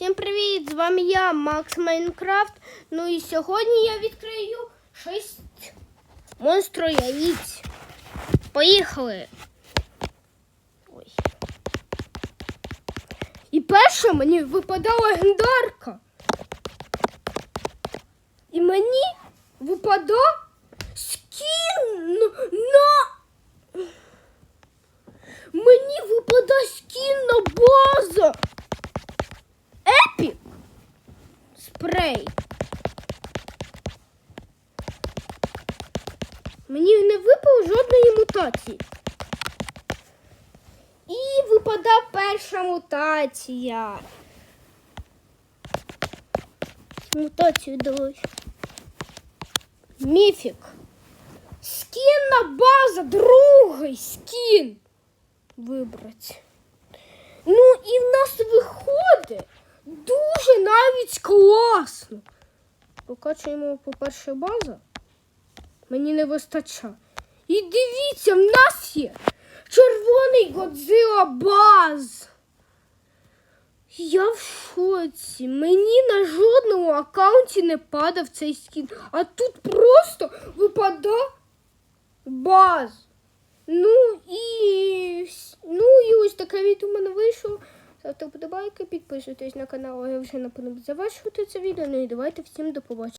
Всім привіт! З вами я, Макс Майнкрафт. Ну і сьогодні я відкрию 6 монстру яїць. Поїхали! Ой. І перше мені випадала легендарка. І мені випадав скін на. Мені випадає скін на база. Спрей. Мені не випало жодної мутації. І випадає перша мутація. Мутацію далось. Міфік. Скінна база, другий скін. Вибрати. Ну і в нас класно. Покачуємо, по-перше, база. Мені не вистачає. І дивіться, в нас є червоний Годзilla баз. Я в шоці. Мені на жодному аккаунті не падав цей скін. А тут просто випадає баз. Ну і ну і ось таке відео у мене. Ставте вподобайки, підписуйтесь на канал, а я вже напевно завершувати це відео. Ну і давайте всім до побачення.